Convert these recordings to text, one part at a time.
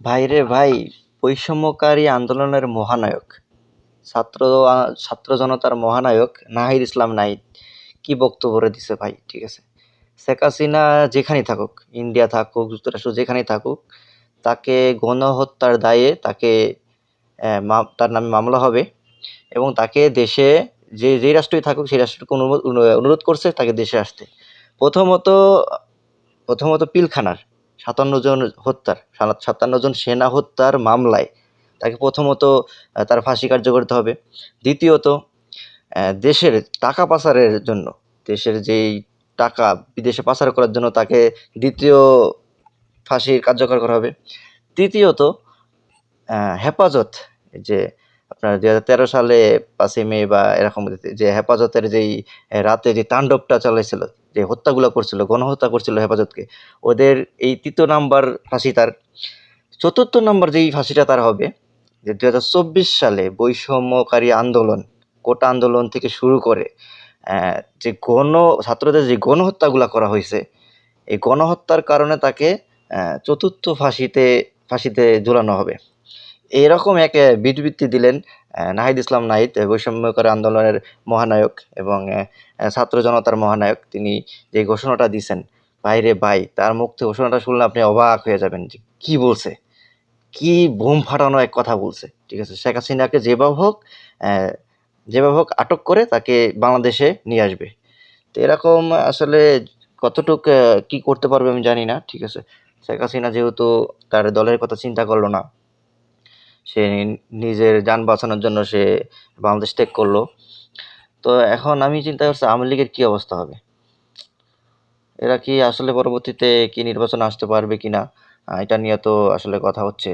ভাইরে ভাই, বৈষম্যকারী আন্দোলনের মহানায়ক। ছাত্র ছাত্র জনতার মহানায়ক নাহিদ ইসলাম নাহিদ কি বক্তব্য দিছে ভাই, ঠিক আছে? শেখ হাসিনা যেখানেই থাকুক, ইন্ডিয়া থাকুক, যুক্তরাষ্ট্র যেখানেই থাকুক, তাকে গণহত্যার দায়ে তাকে তার নামে মামলা হবে এবং তাকে দেশে যে যেই রাষ্ট্রই থাকুক, সেই রাষ্ট্রকে অনুরোধ অনুরোধ করছে তাকে দেশে আসতে। প্রথমত প্রথমত পিলখানার। সাতান্ন জন হত্যার সাত- সাতান্ন জন সেনা হত্যার মামলায় তাকে প্রথমত তার ফাঁসি কার্যকর করতে হবে। দ্বিতীয়ত দেশের টাকা পাচারের জন্য, দেশের যেই টাকা বিদেশে পাচার করার জন্য তাকে দ্বিতীয় ফাঁসির কার্যকর করা হবে। তৃতীয়ত হেফাজত যে আপনার দুই হাজার তেরো সালে পাঁচই মে বা এরকম যে হেফাজতের যেই রাতে যে তাণ্ডবটা চালাইছিল, যে হত্যাগুলো করছিল, গণহত্যা করছিল হেফাজতকে, ওদের এই তৃতীয় নাম্বার ফাঁসি তার, চতুর্থ নাম্বার যেই ফাঁসিটা তার হবে, যে দু হাজার চব্বিশ সালে বৈষম্যকারী আন্দোলন, কোটা আন্দোলন থেকে শুরু করে যে গণ, ছাত্রদের যে গণহত্যাগুলো করা হয়েছে, এই গণহত্যার কারণে তাকে চতুর্থ ফাঁসিতে ফাঁসিতে ঝুলানো হবে। এরকম এক আহ, দিলেন নাহিদ ইসলাম নাহিদ বৈষম্যকর আন্দোলনের মহানায়ক এবং ছাত্র জনতার মহানায়ক। তিনি যে ঘোষণাটা দিছেন বাইরে ভাই তার মুখ থেকে ঘোষণাটা শুনলে আপনি অবাক হয়ে যাবেন যে কি বলছে? কি বোম ফাটানো এক কথা বলছে? ঠিক আছে শেখ হাসিনাকে যেভাবে হোক যেভাবে হোক আটক করে তাকে বাংলাদেশে নিয়ে আসবে। তো এরকম আসলে কতটুক কি করতে পারবে আমি জানি না ঠিক আছে। শেখ হাসিনা যেহেতু তার দলের কথা চিন্তা করল না সে নিজের যান বাঁচানোর জন্য সে বাংলাদেশ ত্যাগ করল। তো এখন আমি চিন্তা করছি আওয়ামী লীগের কি অবস্থা হবে? এরা কি আসলে পরবর্তীতে কি নির্বাচন আসতে পারবে কিনা? আহ, এটা নিয়ে তো আসলে কথা হচ্ছে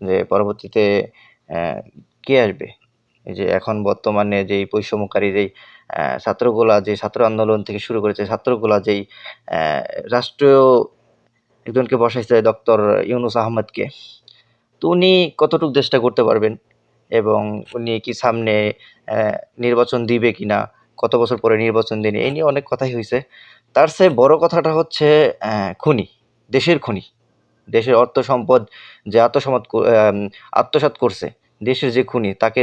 যে পরবর্তীতে কে আসবে? যে এখন বর্তমানে যেই বৈষম্যকারী যেই ছাত্রগুলা যে ছাত্র আন্দোলন থেকে শুরু করেছে ছাত্রগুলা যেই রাষ্ট্রীয় একজনকে বসাইছে ডক্টর ইউনুস আহমদকে তো উনি কতটুকু দেশটা করতে পারবেন? এবং উনি কি সামনে নির্বাচন দিবে কি না কত বছর পরে নির্বাচন দিন? এই নিয়ে অনেক কথাই হয়েছে তার চেয়ে বড় কথাটা হচ্ছে খুনি দেশের খুনি। দেশের অর্থ সম্পদ যে আম, আত্মসাৎ করছে দেশের যে খুনি তাকে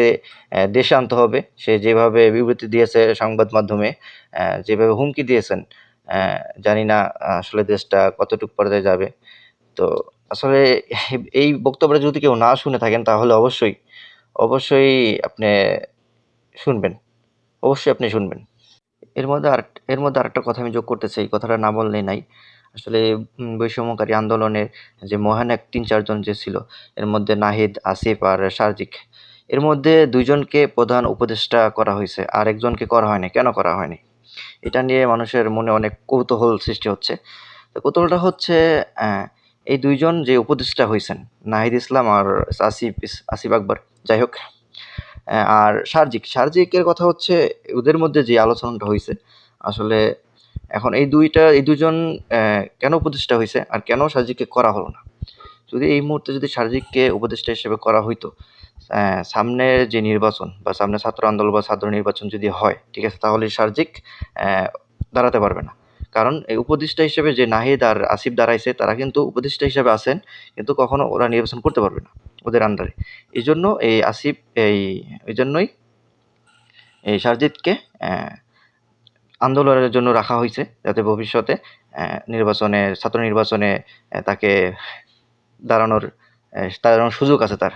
দেশে আনতে হবে। সে যেভাবে বিবৃতি দিয়েছে সংবাদ মাধ্যমে যেভাবে হুমকি দিয়েছেন জানি না আসলে দেশটা কতটুকু পর্যায়ে যাবে। তো আসলে এই বক্তব্যটা যদি কেউ না শুনে থাকেন, তাহলে অবশ্যই অবশ্যই আপনি শুনবেন, অবশ্যই আপনি শুনবেন। এর মধ্যে আর, এর মধ্যে আরেকটা কথা আমি যোগ করতে চাই, কথাটা না বললে নাই। আসলে বৈষম্যকারী আন্দোলনের যে মহানায়ক তিন চারজন যে ছিল, এর মধ্যে নাহিদ, আসিফ আর সার্জিক, এর মধ্যে দুইজনকে প্রধান উপদেষ্টা করা হয়েছে, আর একজনকে করা হয়নি। কেন করা হয়নি? এটা নিয়ে মানুষের মনে অনেক কৌতূহল সৃষ্টি হচ্ছে। কৌতূহলটা হচ্ছে এই দুইজন যে উপদেষ্টা হয়েছেন নাহিদ ইসলাম আর আসিফ আসিফ আকবর যাই হোক আর সার্জিক। সার্জিকের কথা হচ্ছে ওদের মধ্যে যে আলোচনাটা হয়েছে আসলে এখন এই দুইটা এই দুজন কেন উপদেষ্টা হয়েছে আর কেন সার্জিককে করা হলো না? যদি এই মুহূর্তে যদি সার্জিককে উপদেষ্টা হিসেবে করা হইতো আহ, সামনে যে নির্বাচন বা সামনে ছাত্র আন্দোলন বা ছাত্র নির্বাচন যদি হয় ঠিক আছে তাহলে সার্জিক দাঁড়াতে পারবে না। কারণ এই উপদেষ্টা হিসেবে যে নাহিদ আর আসিফ দাঁড়াইছে, তারা কিন্তু উপদেষ্টা হিসেবে আছেন, কিন্তু কখনো ওরা নির্বাচন করতে পারবে না ওদের আন্ডারে এই জন্য এই আসিফ, এই এই জন্যই এই সারজিৎকে আন্দোলনের জন্য রাখা হয়েছে যাতে ভবিষ্যতে নির্বাচনে, ছাত্র নির্বাচনে তাকে দাঁড়ানোর দাঁড়ানোর সুযোগ আছে তার।